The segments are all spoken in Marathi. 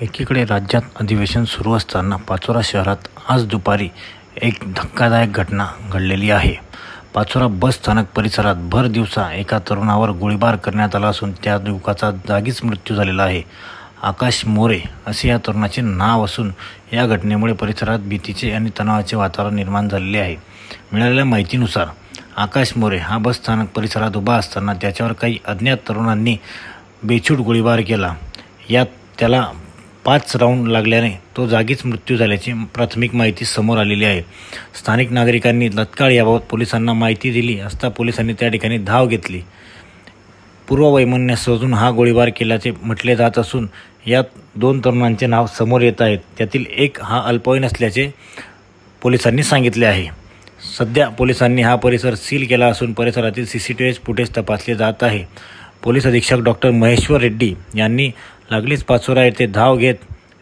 एकीकडे राज्यात अधिवेशन सुरू असताना पाचोरा शहरात आज दुपारी एक धक्कादायक घटना घडलेली आहे. पाचोरा बस स्थानक परिसरात भर दिवसा एका तरुणावर गोळीबार करण्यात आला असून त्या युवकाचा जागीच मृत्यू झालेला आहे. आकाश मोरे असे या तरुणाचे नाव असून या घटनेमुळे परिसरात भीतीचे आणि तणावाचे वातावरण निर्माण झालेले आहे. मिळालेल्या माहितीनुसार आकाश मोरे हा बस स्थानक परिसरात उभा असताना त्याच्यावर काही अज्ञात तरुणांनी बेछूट गोळीबार केला. यात त्याला पाच राऊंड लागल्याने तो जागीच मृत्यू झाल्याची प्राथमिक माहिती समोर आलेली आहे. स्थानिक नागरिकांनी तत्काळ याबाबत पोलिसांना माहिती दिली असता पोलिसांनी त्या ठिकाणी धाव घेतली. पूर्ववैमन्य सजून हा गोळीबार केल्याचे म्हटले जात असून यात दोन तरुणांचे नाव समोर येत आहेत. त्यातील एक हा अल्पवयीन असल्याचे पोलिसांनी सांगितले आहे. सध्या पोलिसांनी हा परिसर सील केला असून परिसरातील C C T V footage तपासले जात आहे. पोलीस अधीक्षक डॉक्टर महेश्वर रेड्डी यांनी लागलीच पाचोरा येथे धाव घेत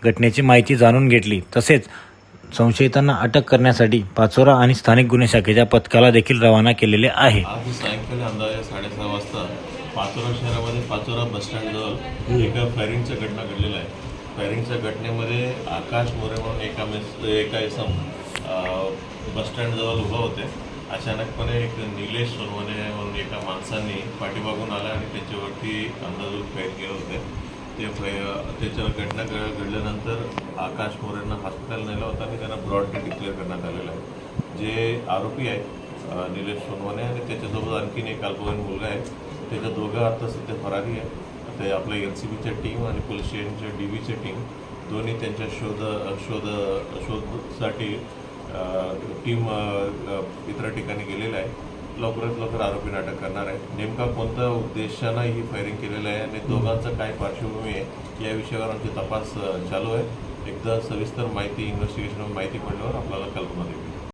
घटनेची माहिती जाणून घेतली. तसेच संशयितांना अटक करण्यासाठी पाचोरा आणि स्थानिक गुन्हे शाखेच्या पथकाला देखील रवाना केलेले आहे. आज सायंकाळी अंदाजे साडेसहा वाजता पाचोरा शहरामध्ये पाचोरा बसस्टँडजवळ एका फायरिंगच्या घटना घडलेल्या आहे. फायरिंगच्या घटनेमध्ये आकाश मोरे म्हणून एका मेस एका इसम बसस्टँडजवळ उभा होते. अचानकपणे एक निलेश सोनवणे म्हणून एका माणसांनी पाठीमागून आला आणि त्याच्यावरती अंदाजून फायर केले होते. ते त्याच्यावर घटना घडल्यानंतर आकाश मोरेंना हॉस्पिटल नेला होता आणि त्यांना ब्रॉड डेथ डिक्लेअर करण्यात आलेलं आहे. जे आरोपी आहे निलेश सोनवाने आणि त्याच्यासोबत आणखीन एक अल्पवयीन मुलगा आहे. त्याच्या दोघं आता सध्या फरारी आहे. ते आपल्या एन सी बीच्या टीम आणि पोलीस स्टेशनच्या डी बीच्या टीम दोन्ही त्यांच्या शोध शोध शोधसाठी टीम इतर ठिकाणी गेलेलं आहे. लवकरात लवकर आरोपींना अटक करणार आहे नेमका कोणत्या उद्देशानं ही फायरिंग केलेलं आहे आणि दोघांचं काय पार्श्वभूमी आहे या विषयावर आमची तपास चालू आहे. एकदा सविस्तर माहिती इन्व्हेस्टिगेशनवर माहिती पडल्यावर आपल्याला कल्पना देऊ.